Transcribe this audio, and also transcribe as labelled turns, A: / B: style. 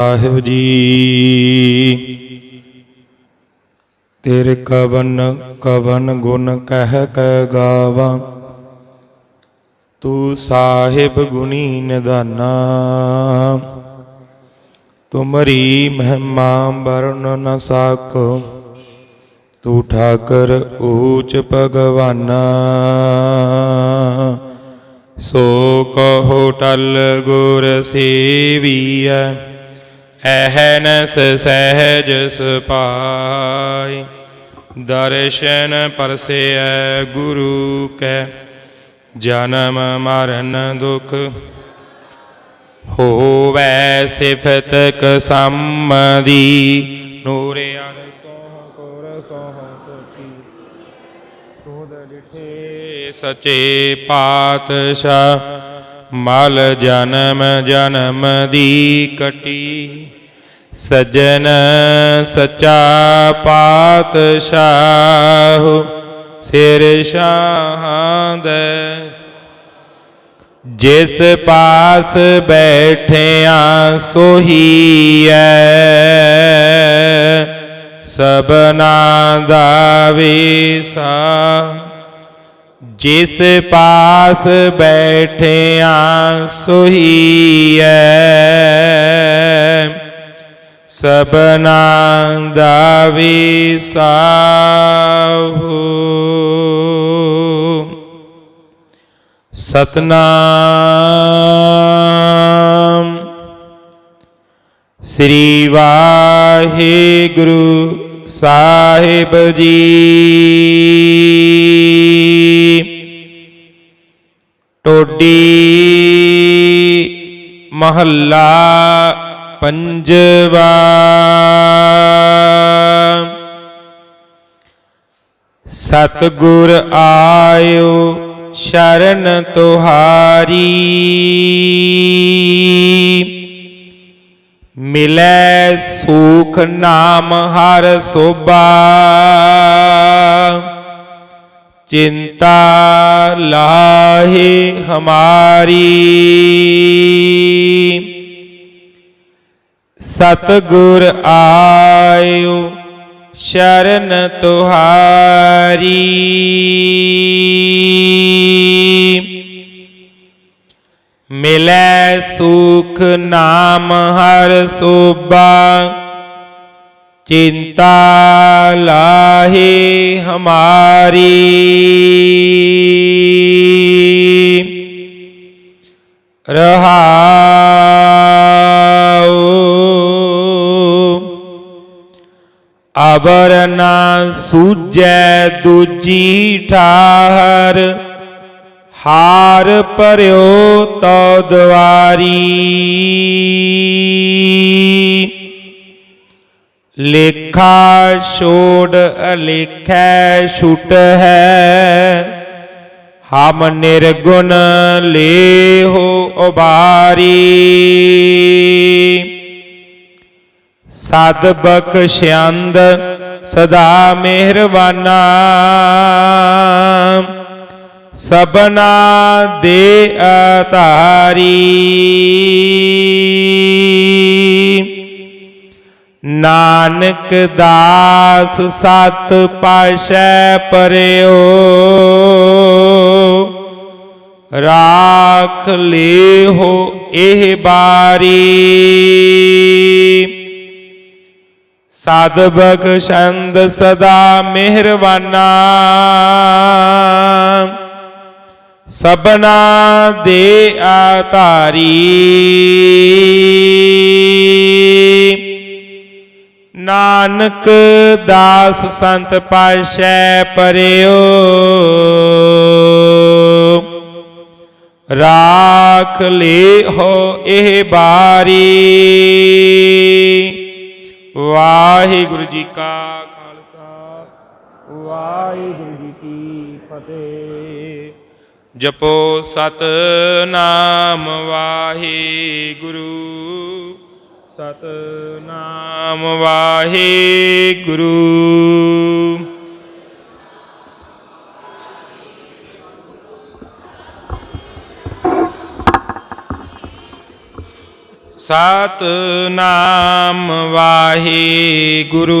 A: ਸਾਹਿਬ ਜੀ। ਤੇਰੇ ਕਵਨ ਕਵਨ ਗੁਣ ਕਹਿ ਕੈ ਗਾਵਾਂ। ਤੂੰ ਸਾਹਿਬ ਗੁਣੀ ਨਿਧਾਨਾ। ਤੁਮਰੀ ਮਹਿਮਾ ਵਰਨ ਨ ਸਾਕੋ ਤੂੰ ਠਾਕਰ ਊਚ ਭਗਵਾਨਾ। ਸੋ ਕਹੋ ਟਲ ਗੁਰ ਸੇਵੀਐ। ਐਹਨਸ ਸਹਿਜ ਸੁਪਾਈ, ਦਰਸ਼ਨ ਪਰਸੇਐ ਗੁਰੂ ਕੈ, ਜਨਮ ਮਰਨ ਦੁਖ ਹੋਵੈ ਸਿਫਤ ਕਸਮਦੀ, ਨੂਰੇ ਅਰਸੋਂ ਕੋਰ ਸੋਹ ਕੋਟੀ ਤੋਦ ਡਿਠੇ ਸਚੇ ਪਾਤਸ਼ਾਹ ਮਲ ਜਨਮ ਜਨਮ ਦੀ ਕਟੀ। ਸਜਣ ਸਚਾ ਪਾਤਸ਼ਾਹ ਸਿਰ ਸ਼ਾਹਾਂ ਦੇ। ਜਿਸ ਪਾਸ ਬੈਠਿਆ ਸੋਹੀਐ ਸਬਨਾ ਦਾ ਵੀਸਾ ਜਿਸ ਪਾਸ ਬੈਠਿਆ ਸੋਹੀਐ। ਸਬਨਾ ਦਾ ਵੀਸਾਹੂ ਸਤਨਾਮ। ਸ੍ਰੀ ਵਾਹਿਗੁਰੂ ਸਾਹਿਬ ਜੀ। ਟੋਡੀ ਮਹੱਲਾ ਪੰਜਵਾ। ਸਤਗੁਰ ਆਇਓ ਸ਼ਰਨ ਤੁਹਾਰੀ। ਮਿਲੈ ਸੁਖ ਨਾਮ ਹਰ ਸੋਭਾ। ਚਿੰਤਾ ਲਾਹੇ ਹਮਾਰੀ। ਸਤਗੁਰ ਆਇਓ ਸ਼ਰਨ ਤੁਹਾਰੀ। ਮਿਲੈ ਸੁਖ ਨਾਮ ਹਰ ਸੋਭਾ ਚਿੰਤਾ ਲਾਹੇ ਹਮਾਰੀ। ਰਹਾਉ ਅਬਰ ਨਾ ਸੂਜੈ ਦੂਜੀ ਠਾਹਰ। ਹਾਰ ਪਰਿਓ ਤੋ ਦਵਾਰੀ। ਲੇਖਾ ਛੋੜ ਅਲੇਖੈ ਛੁਟ ਹੈ, ਹਮ ਨਿਰਗੁਣ ਲੇਹੋ ਉਬਾਰੀ। ਸਦ ਬਖਸ਼ਿਆੰਦ ਸਦਾ ਮਿਹਰਬਾਨਾ। ਸਬਨਾ ਦੇ ਅਤਾਰੀ ਨਾਨਕ ਦਾਸ ਸਤ ਪਾਸ਼ੈ ਪਰਿਓ। ਰਾਖ ਲੇਹੋ ਇਹ ਬਾਰੀ। ਸਦ ਬਖਸ਼ੰਦ ਸਦਾ ਮਿਹਰਬਾਨਾ। ਸਭਨਾ ਦੇ ਆਧਾਰੀ। ਨਾਨਕ ਦਾਸ ਸੰਤ ਪਾਸ਼ੈ ਪਰਿਓ। ਰਾਖ ਲੇ ਹੋ ਇਹ ਬਾਰੀ। ਵਾਹਿਗੁਰੂ ਜੀ ਕਾ ਖਾਲਸਾ। ਵਾਹਿਗੁਰੂ ਜੀ ਕੀ ਫਤਿਹ। ਜਪੋ ਸਤ ਨਾਮ ਵਾਹਿਗੁਰੂ। ਸਤ ਨਾਮ ਵਾਹਿਗੁਰੂ। ਸਤਨਾਮ ਵਾਹਿਗੁਰੂ।